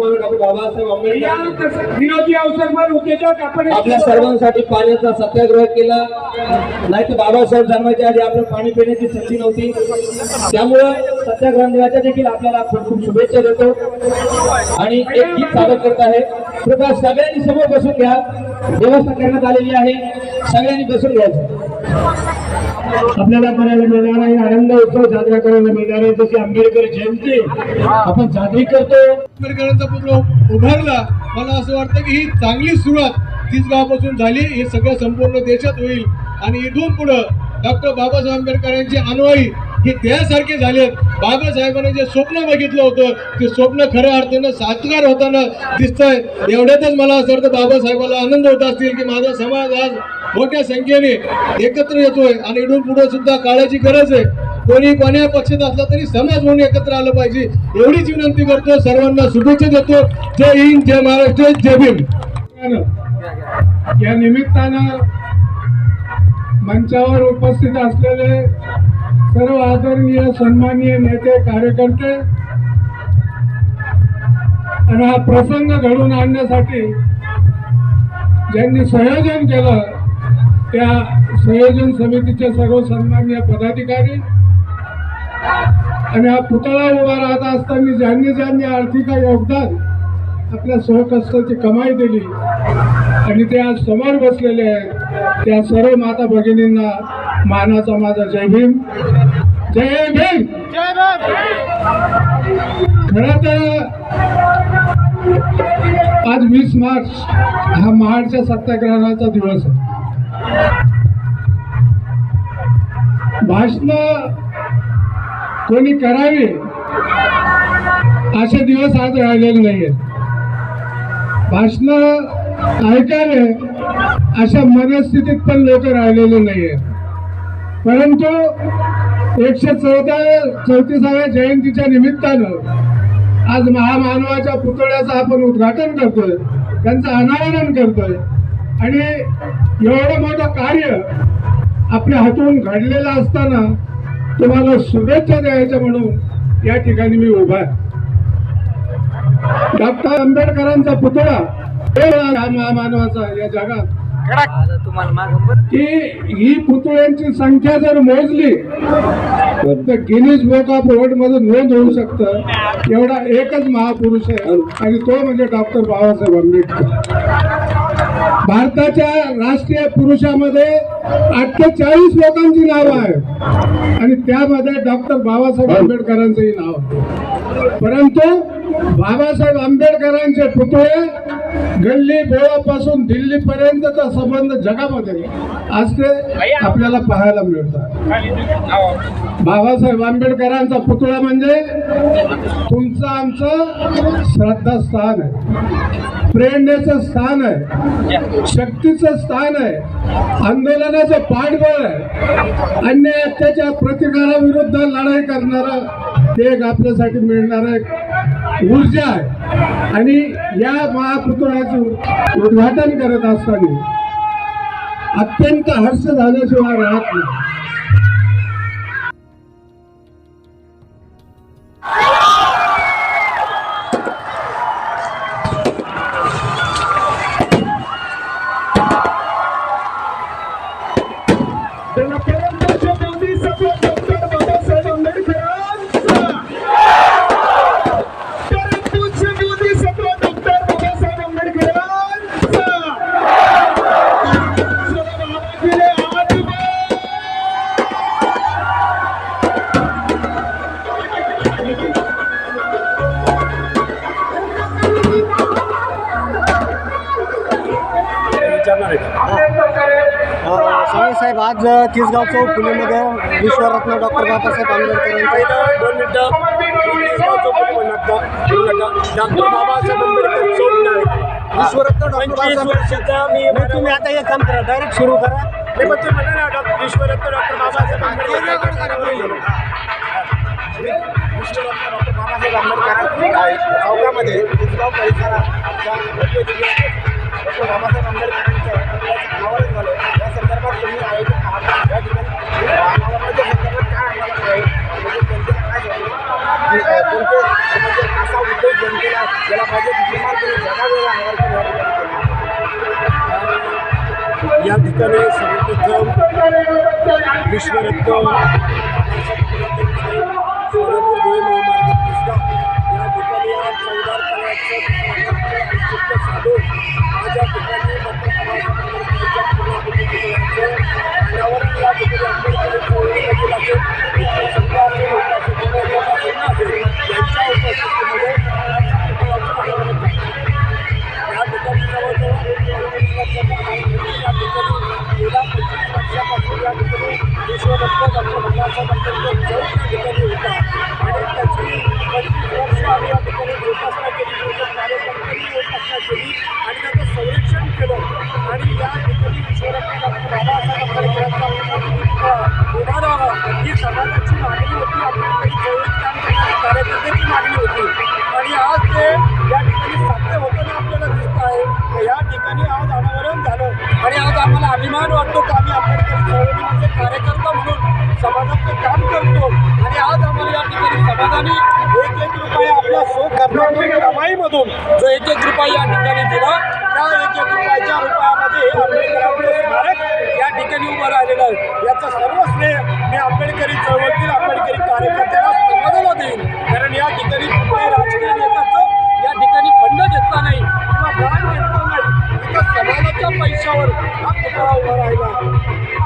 महामानव डॉक्टर बाबासाहेब आंबेडकर या विरोधी अवसरवर उद्योजक आपण आपल्या सर्वांसाठी पाण्याचा सत्याग्रह केला. नाही तर बाबासाहेब जन्माच्या आधी आपलं पाणी पिण्याची संधी नव्हती. त्यामुळं सत्याग्रह दिनाच्या देखील आपल्याला खूप खूप शुभेच्छा देतो. आणि एक गीत सादर करत आहे. कृपया सगळ्यांनी समोर बसून घ्या. व्यवस्था करण्यात आलेली आहे. सगळ्यांनी बसून घ्यायचं. आपल्याला करायला मिळणार आहे आनंद उत्सव साजरा करायला मिळणार आहे. जशी आंबेडकर जयंती आपण साजरी करतो. आंबेडकरांचा पुतळा उभारला मला असं वाटतं की ही चांगली सुरुवात तीस गावापासून झाली. हे सगळं संपूर्ण देशात होईल. आणि इथून पुढं डॉक्टर बाबासाहेब आंबेडकरांचे अनुयायी हे त्यासारखे झालेत. बाबासाहेबांनी जे स्वप्न बघितलं होतं ते स्वप्न खऱ्या अर्थानं साकार होताना दिसतंय. एवढ्यातच मला असं वाटतं बाबासाहेबाला आनंद होत असतील की माझा समाज आज मोठ्या संख्येने एकत्र येतोय आणि इडून पुढे सुद्धा काळाची गरज आहे. कोणी कोण्या पक्षात असला तरी समाज म्हणून एकत्र आलं पाहिजे. एवढीच विनंती करतो. सर्वांना शुभेच्छा देतो. जय हिंद जय महाराष्ट्र जय भीम. या निमित्तानं मंचावर उपस्थित असलेले सर्व आदरणीय सन्माननीय नेते कार्यकर्ते आणि हा प्रसंग घडवून आणण्यासाठी ज्यांनी संयोजन केलं त्या संयोजन समितीचे सर्व सन्माननीय पदाधिकारी आणि हा पुतळा उभा राहत असताना ज्यांनी ज्यांनी आर्थिक योगदान आपल्या स्वकष्टाची कमाई दिली आणि ते आज समोर बसलेले आहेत त्या सर्व माता भगिनींना मानाचा माझा जय भीम! जय भीम! खरं तर आज वीस मार्च हा महाडच्या सत्याग्रहाचा दिवस आहे. भाषण कोणी करावी असे दिवस आज राहिलेले नाही आहेत भाषण ऐकावे अशा मनस्थितीत पण लोक राहिलेले नाही आहेत परंतु एकशे चौदा चौतीसाव्या जयंतीच्या निमित्तानं आज महामानवाच्या पुतळ्याचं आपण उद्घाटन करतोय. त्यांचं अनावरण करतोय. आणि एवढं मोठं कार्य आपल्या हातून घडलेलं असताना तुम्हाला शुभेच्छा द्यायच्या म्हणून या ठिकाणी मी उभा आहे. डॉक्टर आंबेडकरांचा पुतळा महामानवाचा या जगात. की ही पुतळ्यांची संख्या जर मोजली तर गिनीज बुक ऑफ वर्ल्डमध्ये नोंद होऊ शकतं. एवढा एकच महापुरुष आहे. आणि तो म्हणजे डॉक्टर बाबासाहेब आंबेडकर. भारताच्या राष्ट्रीय पुरुषामध्ये अठ्ठेचाळीस लोकांची नावं आहेत आणि त्यामध्ये डॉक्टर बाबासाहेब आंबेडकरांचंही नाव आहे. परंतु बाबासाहेब आंबेडकरांचे पुतळे गल्ली बोळापासून दिल्ली पर्यंतचा संबंध जगामध्ये आज ते आपल्याला पाहायला मिळतात. बाबासाहेब आंबेडकरांचा पुतळा म्हणजे तुमचं आमचं श्रद्धास्थान आहे. प्रेरणेचं स्थान आहे. शक्तीचं स्थान आहे. आंदोलनाचं पाठबळ आहे. अन्याय अत्याच्या प्रतिकाराविरुद्ध लढाई करणारा ते एक आपल्यासाठी मिळणारा एक ऊर्जा आहे. आणि या महापुतळ्याचं उद्घाटन करत असताना अत्यंत हर्ष झाल्याशिवाय राहत नाही. आज तिसगाव चौक विश्वरत्न डॉक्टर बाबासाहेब आंबेडकरांचे. दोन मिनिटं. तिसगाव चौक डॉक्टर बाबासाहेब आंबेडकर चौक नाही विश्वरत्न मी तुम्ही आता एक काम करा डायरेक्ट सुरू करा. पण म्हणा ना डॉक्टर विश्वरत्न डॉक्टर बाबासाहेब आंबेडकर. विश्वरत्न डॉक्टर बाबासाहेब बाबासाहेब आंबेडकर चौकामध्ये तिसगाव परिसरात ज्या भव्य दिव्य डॉक्टर बाबासाहेब आंबेडकरांचं या ठिकाणी सर्वप्रथम विश्वरत्न या ठिकाणी आज चौदार साधून आज या ठिकाणी डॉक्टर बाबासाहेब आंबेडकरांच्या पुण्यतिथीचं अनावरण या ठिकाणी आणि आज आम्हाला अभिमान वाटतो की आम्ही आंबेडकरी चळवळीमध्ये समाजाचं काम करतो. आणि आज आम्हाला या ठिकाणी समाजाने एक एक रुपया आपल्या सो कर्नाटक कमाईमधून जो एक एक रुपया या ठिकाणी दिला त्या एक एक रुपयाच्या रुपयामध्ये हे आंबेडकरांचं स्मारक या ठिकाणी उभं राहिलेलं आहे. याचं सर्व श्रेय मी आंबेडकरी चळवळतील आंबेडकरी कार्यक्रम समाजाच्या पैशावर हा उभा राहिला.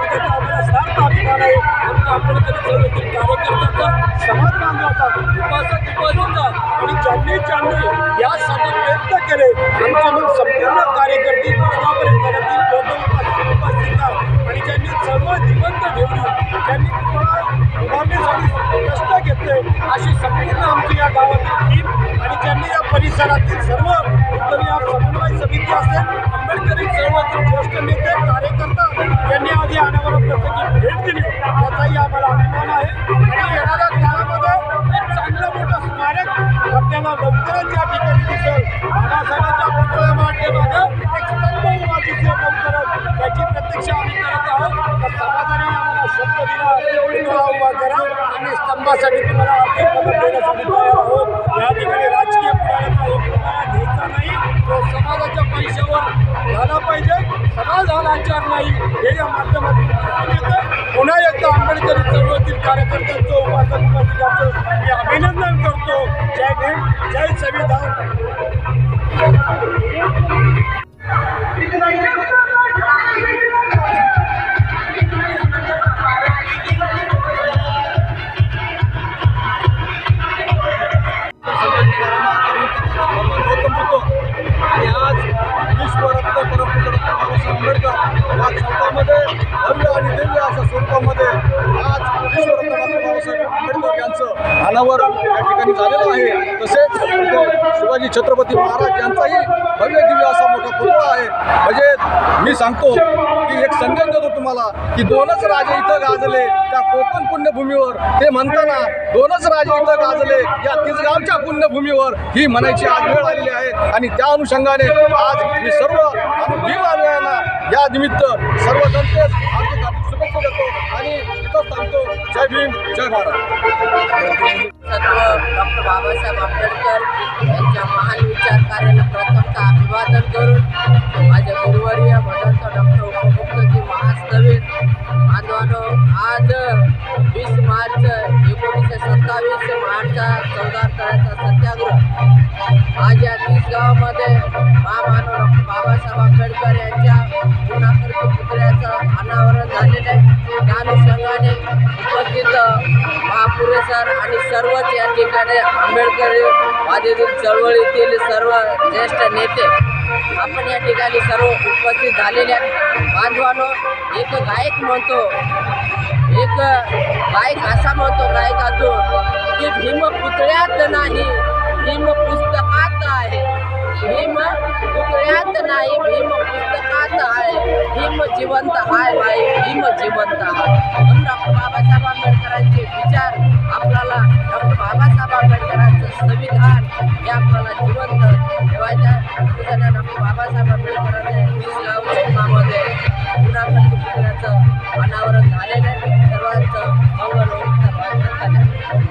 त्याचा आम्हाला सार्थ अभिमान आहे. आमच्या आंबेडकरी चळवळीतील कार्यकर्त्यांचा समाज बांधवाचा उपासक उपासिका आणि ज्यांनी ज्यांनी यासाठी प्रयत्न केले आमचे मग संपूर्ण कार्यकर्ते दुसऱ्या परिसरातील लोक उपासक उपासिका आणि ज्यांनी चळवळ जिवंत ठेवली त्यांनी उभारण्यासाठी कष्ट घेतले अशी संपूर्ण आमची या गावातील टीम आणि ज्यांनी या परिसरातील सर्व आहोत तर समाजाने आम्हाला शब्द दिला पुतळा उभा करा आणि स्तंभासाठी तुम्हाला आर्थिक मदत देण्यासाठी तयार आहोत या ठिकाणी राजकीय पुढाऱ्यांना एक रुपया घ्यायचा नाही तो समाजाच्या पैशावर झाला पाहिजे समाज हा लाचार नाही हे या माध्यमातून येतं पुन्हा एकदा आंबेडकरी चळवळीतील कार्यकर्त्यांचं उपासक उपासिकांचं मी अभिनंदन करतो जय भीम जय संविधान यांचं या ठिकाणी झालेलो आहे. तसेच शिवाजी छत्रपती महाराज यांचाही भव्य दिव्य असा मोठा पुतळा आहे. म्हणजे मी सांगतो की एक संदेश देतो तुम्हाला की दोनच राजे इथं गाजले त्या कोकण पुण्यभूमीवर. ते म्हणताना दोनच राजे इथं गाजले या तिसगावच्या पुण्यभूमीवर ही म्हणायची आज वेळ आलेली आहे. आणि त्या अनुषंगाने आज मी सर्व भीम अनुयायांना या निमित्त सर्व जनतेस हार्दिक हार्दिक देतो आणि इथं सांगतो. जय भीम जय भारत. डॉक्टर बाबासाहेब आंबेडकर यांच्या महान विचार कार्याला प्रथमतः अभिवादन करून माझे गुरुवर्य भटंत डॉक्टर उपमुख्यजी महास्तवीर बांधवानो आज वीस मार्च सत्तावीस मार्चचा चौदार तळ्याचा सत्याग्रह आज या तीस गावामध्ये महामानव बाबासाहेब आंबेडकर यांच्या पूर्णाकृती पुतळ्याचं अनावरण झालेलं आहे त्या अनुषंगाने उपस्थित महापुरेसर आणि सर्वच या ठिकाणी आंबेडकर वादीतील चळवळीतील सर्व ज्येष्ठ नेते आपण या ठिकाणी सर्व उपस्थित झालेले आहेत बांधवानो एक गायक म्हणतो एक गायक असा म्हणतो गायकातून की भीम पुतळ्यात नाही भीम पुस्तकात आहे. भीम पुतळ्यात नाही भीम पुस्तकात आहे. भीम जिवंत आहे बाई भीम जिवंत आहे म्हणून डॉक्टर बाबासाहेब आंबेडकरांचे विचार आपल्याला डॉक्टर बाबासाहेब आंबेडकरांचं संविधान हे आपल्याला जिवंत ठेवायच्या डॉक्टर बाबासाहेब आंबेडकरांच्या झालेलं आहे